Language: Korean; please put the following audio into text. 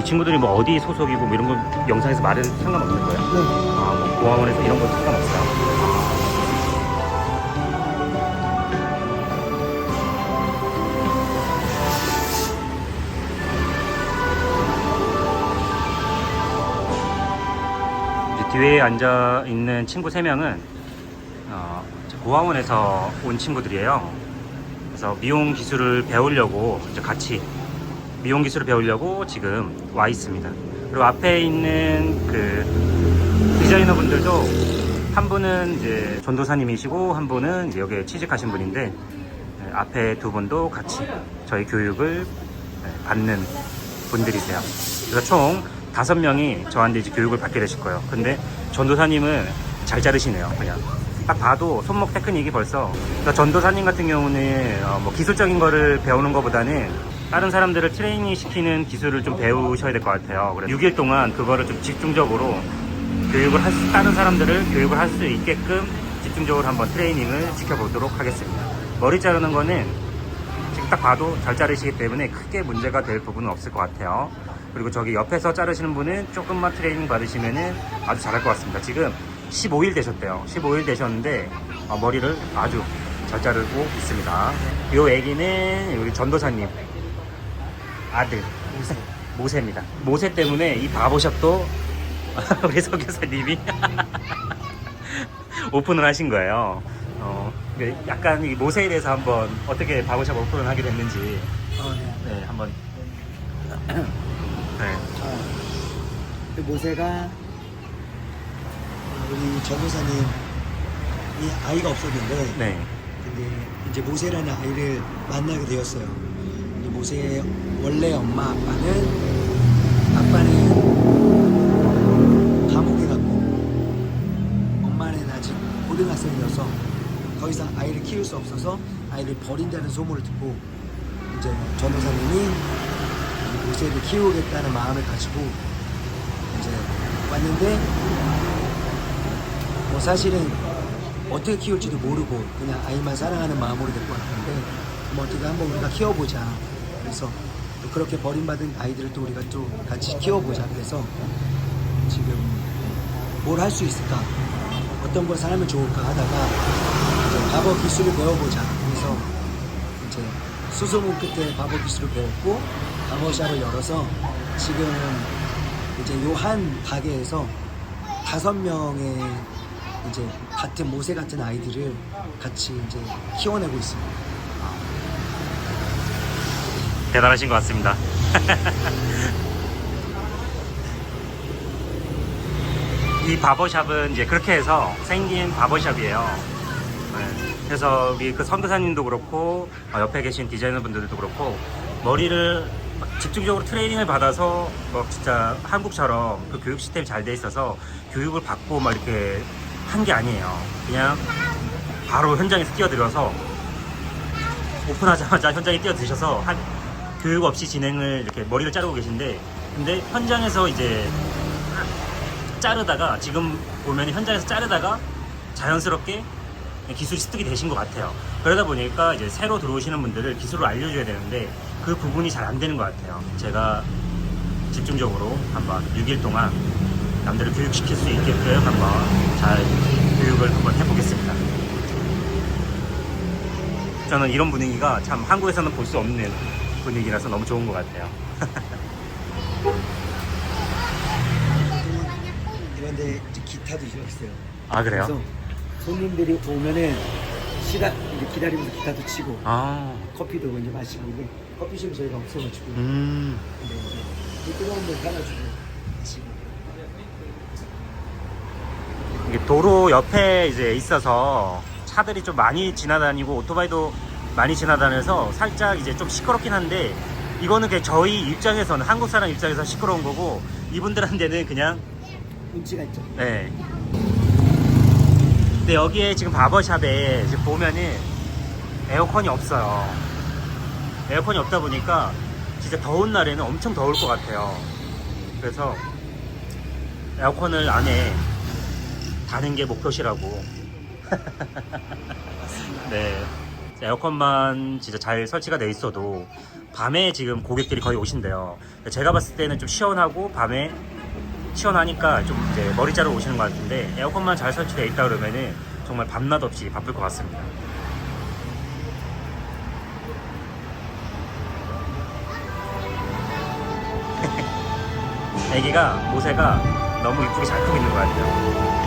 이 친구들이 뭐 어디 소속이고 뭐 이런 거 영상에서 말은 상관없는 거예요? 네. 아, 뭐 공항원에서 이런 거 상관없어요. 이제 뒤에 앉아 있는 친구 3명은 어, 고아원에서 온 친구들이에요. 그래서 미용 기술을 배우려고 이제 같이 미용 기술을 배우려고 지금 와 있습니다. 그리고 앞에 있는 그 디자이너 분들도 한 분은 이제 전도사님이시고 한 분은 여기에 취직하신 분인데 네, 앞에 두 분도 같이 저희 교육을 네, 받는 분들이세요. 그래서 총 다섯 명이 저한테 이제 교육을 받게 되실 거예요. 근데 전도사님은 잘 자르시네요. 그냥 딱 봐도 손목 테크닉이 벌써 그러니까 전도사님 같은 경우는 어, 뭐 기술적인 거를 배우는 것보다는 다른 사람들을 트레이닝 시키는 기술을 좀 배우셔야 될 것 같아요. 그래서 6일 동안 그거를 좀 집중적으로 교육을 할 수, 다른 사람들을 교육을 할 수 있게끔 집중적으로 한번 트레이닝을 지켜보도록 하겠습니다. 머리 자르는 거는 지금 딱 봐도 잘 자르시기 때문에 크게 문제가 될 부분은 없을 것 같아요. 그리고 저기 옆에서 자르시는 분은 조금만 트레이닝 받으시면은 아주 잘할 것 같습니다. 지금 15일 되셨대요. 15일 되셨는데 어, 머리를 아주 잘 자르고 있습니다. 요 애기는 우리 전도사님 아들 모세 모세입니다. 모세 때문에 이 바보샵도 우리 서 교사님이 오픈을 하신 거예요. 어, 네, 약간 이 모세에 대해서 한번 어떻게 바보샵 오픈을 하게 됐는지 어, 네. 네, 한번 네, 아, 그 모세가 우리 전도사님이 아이가 없었는데 네, 근데 이제 모세라는 아이를 만나게 되었어요. 이 모세의 원래 엄마 아빠는 아빠는 감옥에 갔고 엄마는 아직 고등학생이어서 더 이상 아이를 키울 수 없어서 아이를 버린다는 소문을 듣고 이제 전도사님이 이 모세를 키우겠다는 마음을 가지고 이제 왔는데 뭐 사실은 어떻게 키울지도 모르고 그냥 아이만 사랑하는 마음으로 데리고 왔는데 뭐 어떻게 한번 우리가 키워보자 그래서 또 그렇게 버림받은 아이들을 또 우리가 또 같이 키워보자 그래서 지금 뭘 할 수 있을까 어떤 걸 사람을 좋을까 하다가 이제 바버 기술을 배워보자 그래서 이제 수소문 끝에 바버 기술을 배웠고 바버샵을 열어서 지금 이제 요 한 가게에서 다섯 명의 이제 같은 모세 같은 아이들을 같이 이제 키워내고 있습니다. 대단하신 것 같습니다. 이 바버샵은 이제 그렇게 해서 생긴 바버샵이에요. 네. 그래서 우리 그 선교사님도 그렇고 어, 옆에 계신 디자이너 분들도 그렇고 머리를 막 집중적으로 트레이닝을 받아서 뭐 진짜 한국처럼 그 교육 시스템이 잘 돼 있어서 교육을 받고 막 이렇게 한 게 아니에요. 그냥 바로 현장에서 뛰어들어서 오픈하자마자 현장에 뛰어드셔서 한 교육 없이 진행을 이렇게 머리를 자르고 계신데 근데 현장에서 이제 자르다가 지금 보면 현장에서 자르다가 자연스럽게 기술이 습득이 되신 것 같아요. 그러다 보니까 이제 새로 들어오시는 분들을 기술을 알려줘야 되는데 그 부분이 잘 안 되는 것 같아요. 제가 집중적으로 한번 6일 동안 남들을 교육시킬 수 있게끔 한번 잘 교육을 한번 해보겠습니다. 저는 이런 분위기가 참 한국에서는 볼 수 없는 분위기라서 너무 좋은 것 같아요. 이제 기타도 있어요. 아 그래요? 그래서 손님들이 오면은 시간 이제 기다리면서 기타도 치고 아, 커피도 이제 마시고 근데 커피숍이 저희가 없어가지고 음, 근데 이제 뜨거운 물 따라주고 마시고 이게 도로 옆에 이제 있어서 차들이 좀 많이 지나다니고 오토바이도 많이 지나다녀서 살짝 이제 좀 시끄럽긴 한데 이거는 그냥 저희 입장에서는 한국 사람 입장에서 시끄러운 거고 이분들한테는 그냥 운치가 있죠. 네. 근데 여기에 지금 바버샵에 지금 보면은 에어컨이 없어요. 에어컨이 없다 보니까 진짜 더운 날에는 엄청 더울 것 같아요. 그래서 에어컨을 안에 다는 게 목표시라고. 네. 에어컨만 진짜 잘 설치가 돼 있어도 밤에 지금 고객들이 거의 오신대요. 제가 봤을 때는 좀 시원하고 밤에 시원하니까 좀 이제 머리 자르러 오시는 것 같은데 에어컨만 잘 설치되어 있다 그러면은 정말 밤낮 없이 바쁠 것 같습니다. 애기가 모세가 너무 이쁘게 잘 크고 있는 것 같아요.